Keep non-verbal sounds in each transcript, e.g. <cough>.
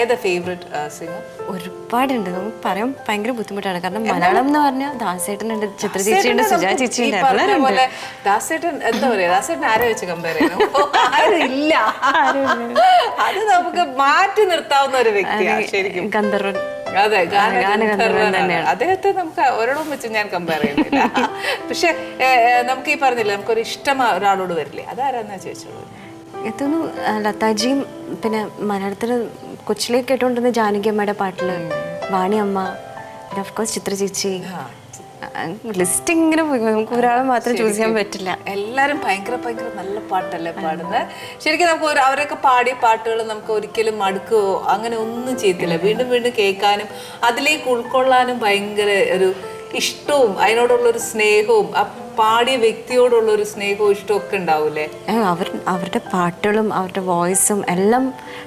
ഏതാ favourite singer ഒരുപാടുണ്ട്. നമുക്ക് പറയാൻ ഭയങ്കര ബുദ്ധിമുട്ടാണ്. കാരണം മലയാളം എന്ന് പറഞ്ഞാൽ ദാസേട്ടനുണ്ട് ചിത്ര ചേച്ചിയുണ്ട് സുജാ ചേച്ചിയുണ്ട് എല്ലാവരും ഉണ്ട്. ദാസേട്ടൻ എന്താ പറയാ? ദാസേട്ടൻ ആരെ വെച്ച് കമ്പയർ ചെയ്യണം? ആരും ഇല്ല അത് നമുക്ക് മാറ്റി നിർത്താവുന്ന ഒരു വ്യക്തിയാണ് ശരിക്കും. ഗന്ധർവൻ. അതെ ഗാന ഗന്ധർവനാണ്. തന്നെയാണ്. അദ്ദേഹത്തെ നമുക്ക് ഒരിടവും വെച്ച് ഞാൻ കമ്പയർ ചെയ്യുന്നില്ല പക്ഷെ നമുക്ക് ഈ പറഞ്ഞില്ലേ നമുക്കൊരു ഇഷ്ടം ഒരാളോട് വരില്ലേ? അതാരാന്നാ ചോദിച്ചോളൂ? ഇതൊന്നു ലതാജിയും പിന്നെ മലയാളത്തിൽ കൊച്ചിലെ കേട്ടോണ്ടിരുന്ന ജാനകി അമ്മയുടെ പാട്ടിൽ വാണി അമ്മ പിന്നെ ഓഫ് കോഴ്സ് ചിത്ര ചേച്ചി. ലിസ്റ്റ് ഇങ്ങനെ നമുക്ക് ഒരാളെ മാത്രം ചൂസ് ചെയ്യാൻ പറ്റില്ല. എല്ലാവരും ഭയങ്കര ഭയങ്കര നല്ല പാട്ടല്ലേ പാടുന്നത് ശരിക്കും നമുക്ക് ഒരു അവരൊക്കെ പാടിയ പാട്ടുകൾ നമുക്ക് ഒരിക്കലും മടുക്കുകയോ അങ്ങനെ ഒന്നും ചെയ്യത്തില്ല. വീണ്ടും വീണ്ടും കേൾക്കാനും അതിലേക്ക് ഉൾക്കൊള്ളാനും ഭയങ്കര ഒരു ഇഷ്ടവും അതിനോടുള്ള ഒരു സ്നേഹവും ആ പാടിയ വ്യക്തിയോടുള്ള ഒരു സ്നേഹവും ഇഷ്ടവും ഒക്കെ ഉണ്ടാവൂലേ അവർ അവരുടെ പാട്ടുകളും അവരുടെ വോയിസും എല്ലാം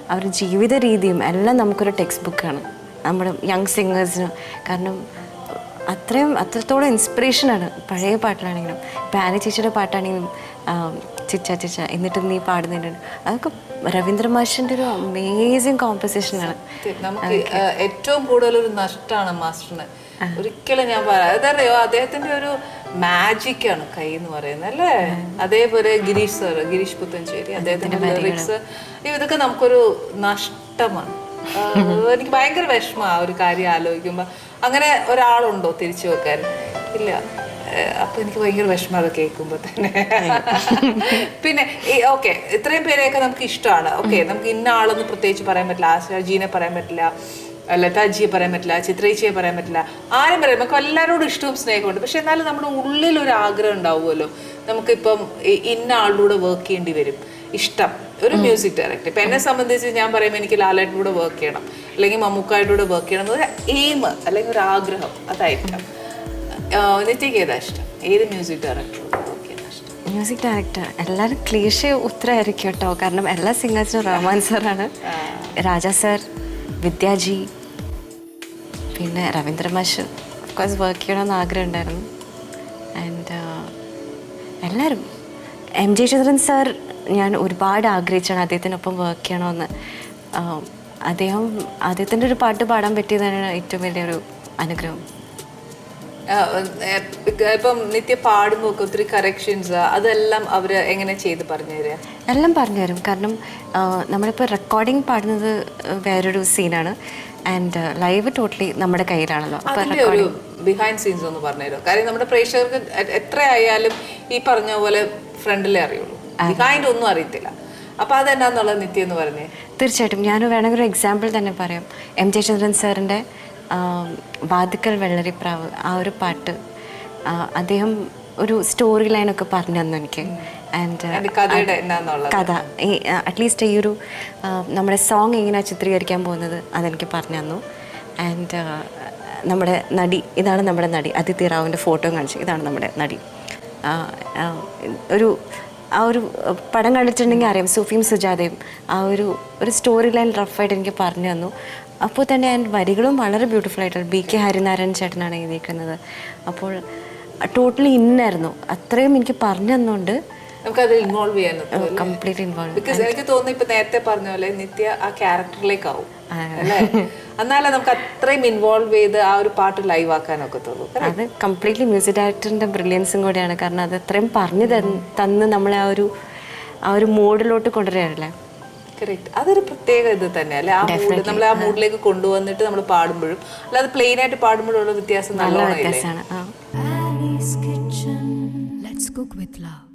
അവരുടെ ജീവിത രീതിയും എല്ലാം നമുക്കൊരു ടെക്സ്റ്റ് ബുക്കാണ് നമ്മുടെ യങ് സിംഗേഴ്സിന് കാരണം അത്രയും അത്രത്തോളം ഇൻസ്പിറേഷനാണ് പഴയ പാട്ടിലാണെങ്കിലും പാനി ചേച്ചിയുടെ പാട്ടാണെങ്കിലും ചിച്ച ചിച്ച എന്നിട്ട് നീ പാടുന്നതിന്റെ അതൊക്കെ രവീന്ദ്ര മാഷിന്റെ ഒരു അമേസിങ് കോമ്പസിഷനാണ് നമുക്ക് ഏറ്റവും കൂടുതൽ ഒരു നഷ്ടമാണ് മാസ്റ്ററിന് ഒരിക്കലും ഞാൻ പറയാം. അതറിയോ അദ്ദേഹത്തിന്റെ ഒരു മാജിക് ആണ് കൈ എന്ന് പറയുന്നത് അല്ലേ? അതേപോലെ ഗിരീഷ് സർ ഗിരീഷ് പുത്തഞ്ചേരി അദ്ദേഹത്തിന്റെ ലിറിക്സ് ഇതൊക്കെ നമുക്കൊരു നഷ്ടമാണ്. എനിക്ക് ഭയങ്കര വിഷമമാണ് ആ ഒരു കാര്യം ആലോചിക്കുമ്പോൾ അങ്ങനെ ഒരാളുണ്ടോ തിരിച്ചു വെക്കാൻ? ഇല്ല. അപ്പൊ എനിക്ക് ഭയങ്കര വിഷമം അത് കേൾക്കുമ്പോൾ തന്നെ. <laughs> പിന്നെ ഓക്കെ ഇത്രയും പേരെയൊക്കെ നമുക്ക് ഇഷ്ടമാണ്. ഓക്കെ നമുക്ക് ഇന്ന ആളൊന്നും പ്രത്യേകിച്ച് പറയാൻ പറ്റില്ല. ആശാജീനെ പറയാൻ പറ്റില്ല. ലതാജിയെ പറയാൻ പറ്റില്ല. ചിത്രേച്ചിയെ പറയാൻ പറ്റില്ല. ആരും പറയാം നമുക്ക് എല്ലാവരോടും ഇഷ്ടവും സ്നേഹമുണ്ട് പക്ഷെ എന്നാലും നമ്മുടെ ഉള്ളിൽ ഒരു ആഗ്രഹം ഉണ്ടാവുമല്ലോ. നമുക്കിപ്പം ഇന്ന ആളുടെ വർക്ക് ചെയ്യേണ്ടി വരും. ഇഷ്ടം. ഒരു മ്യൂസിക് ഡയറക്ടർ ഇപ്പം എന്നെ സംബന്ധിച്ച് ഞാൻ പറയുമ്പോൾ എനിക്ക് ലാലായിട്ടൂടെ വർക്ക് ചെയ്യണം. അല്ലെങ്കിൽ മമ്മൂക്കായിട്ടൂടെ വർക്ക് ചെയ്യണം എന്നൊരു എയിം അല്ലെങ്കിൽ ഒരു ആഗ്രഹം അതായിരിക്കാം. നിത്യക്ക് ഏതാ ഇഷ്ടം? ഏത് മ്യൂസിക് മ്യൂസിക് ഡയറക്ടർ എല്ലാവരും ക്ലീഷ ഉത്തരമായിരിക്കും കേട്ടോ. കാരണം എല്ലാ സിംഗേഴ്സിനും റഹ്മാൻ സാറാണ് രാജ സാർ വിദ്യാജി പിന്നെ രവീന്ദ്ര മാഷ്. കോഴ്സ് വർക്ക് ചെയ്യണമെന്ന് ആഗ്രഹം ഉണ്ടായിരുന്നു. ആൻഡ് എല്ലാവരും എം ജെ ചന്ദ്രൻ സാർ ഞാൻ ഒരുപാട് ആഗ്രഹിച്ചാണ് അദ്ദേഹത്തിനൊപ്പം വർക്ക് ചെയ്യണമെന്ന്. അദ്ദേഹം അദ്ദേഹത്തിന്റെ ഒരു പാട്ട് പാടാൻ പറ്റിയതാണ് ഏറ്റവും വലിയൊരു അനുഗ്രഹം. ഇപ്പം നിത്യ പാടുമ്പോൾ ഒക്കെ ഒത്തിരി കറക്ഷൻസ് അതെല്ലാം അവർ എങ്ങനെ ചെയ്ത് പറഞ്ഞു തരിക എല്ലാം പറഞ്ഞു തരും. കാരണം നമ്മളിപ്പോൾ റെക്കോർഡിംഗ് പാടുന്നത് വേറൊരു സീനാണ് ആൻഡ് ലൈവ് ടോട്ടലി നമ്മുടെ കയ്യിലാണല്ലോ. ഒരു ബിഹൈൻഡ് സീൻസ് ഒന്ന് പറഞ്ഞുതരും കാര്യം നമ്മുടെ പ്രേക്ഷകർക്ക് എത്ര ആയാലും ഈ പറഞ്ഞ പോലെ ഫ്രണ്ടിലേ അറിയുള്ളൂ. ബിഹൈൻഡ് ഒന്നും അറിയത്തില്ല. അപ്പോൾ അതെന്നാന്നുള്ളത് നിത്യ എന്ന് പറഞ്ഞേ. തീർച്ചയായിട്ടും. ഞാൻ വേണമെങ്കിൽ ഒരു എക്സാമ്പിൾ തന്നെ പറയാം. എം ജയചന്ദ്രൻ സാറിന്റെ വാതുക്കൽ വെള്ളരിപ്രാവ് ആ ഒരു പാട്ട് അദ്ദേഹം ഒരു സ്റ്റോറി ലൈനൊക്കെ പറഞ്ഞു തന്നു എനിക്ക്. ആൻഡ് കഥ. ഈ അറ്റ്ലീസ്റ്റ് ഈ ഒരു നമ്മുടെ സോങ് എങ്ങനെയാണ് ചിത്രീകരിക്കാൻ പോകുന്നത് അതെനിക്ക് പറഞ്ഞു തന്നു. ആൻഡ് നമ്മുടെ നടി ഇതാണ് നമ്മുടെ നടി അതിഥി റാവുവിന്റെ ഫോട്ടോ കാണിച്ചു. ഇതാണ് നമ്മുടെ നടി. ഒരു ആ ഒരു പടം കണ്ടിട്ടുണ്ടെങ്കിൽ അറിയാം. സൂഫിയും സുജാതയും. ആ ഒരു ഒരു സ്റ്റോറി ലൈൻ റഫായിട്ട് എനിക്ക് പറഞ്ഞു തന്നു. അപ്പോൾ തന്നെ അതിന്റെ വരികളും വളരെ ബ്യൂട്ടിഫുൾ ആയിട്ടുണ്ട്. ബി കെ ഹരിനാരായൺ ചേട്ടനാണ് എഴുതിയിരിക്കുന്നത്. അപ്പോൾ ടോട്ടലി ഇന്നായിരുന്നു. അത്രയും എനിക്ക് പറഞ്ഞു തന്നുകൊണ്ട് നമുക്കത് ഇൻവോൾവ് ചെയ്യാൻ കംപ്ലീറ്റ് ഇൻവോൾവ് ബിക്കോസ് എനിക്ക് തോന്നുന്നു ഇപ്പൊ നേരത്തെ പറഞ്ഞ പോലെ നിത്യ ആ ക്യാരക്ടറിലേക്കാവും അല്ലേ? എന്നാലേ നമുക്ക് അത്രയും ഇൻവോൾവ് ചെയ്ത് ആ ഒരു പാട്ട് ലൈവ് ആക്കാനൊക്കെ തോന്നും അത് കംപ്ലീറ്റ്ലി മ്യൂസിക് ഡയറക്ടറിന്റെ ബ്രില്യൻസും കൂടിയാണ്. കാരണം അത് അത്രയും പറഞ്ഞു തന്ന് നമ്മളെ ആ ഒരു ആ ഒരു മോഡിലോട്ട് കൊണ്ടുവരാറില്ലേ? കറക്റ്റ് അതൊരു പ്രത്യേക ഇത് തന്നെ അല്ലെ ആ മൂഡ് നമ്മളെ ആ മൂഡിലേക്ക് കൊണ്ടുവന്നിട്ട് നമ്മൾ പാടുമ്പോഴും അല്ലാതെ പ്ലെയിൻ ആയിട്ട് പാടുമ്പോഴും ഉള്ള വ്യത്യാസം നല്ല? വ്യത്യാസമാണ്.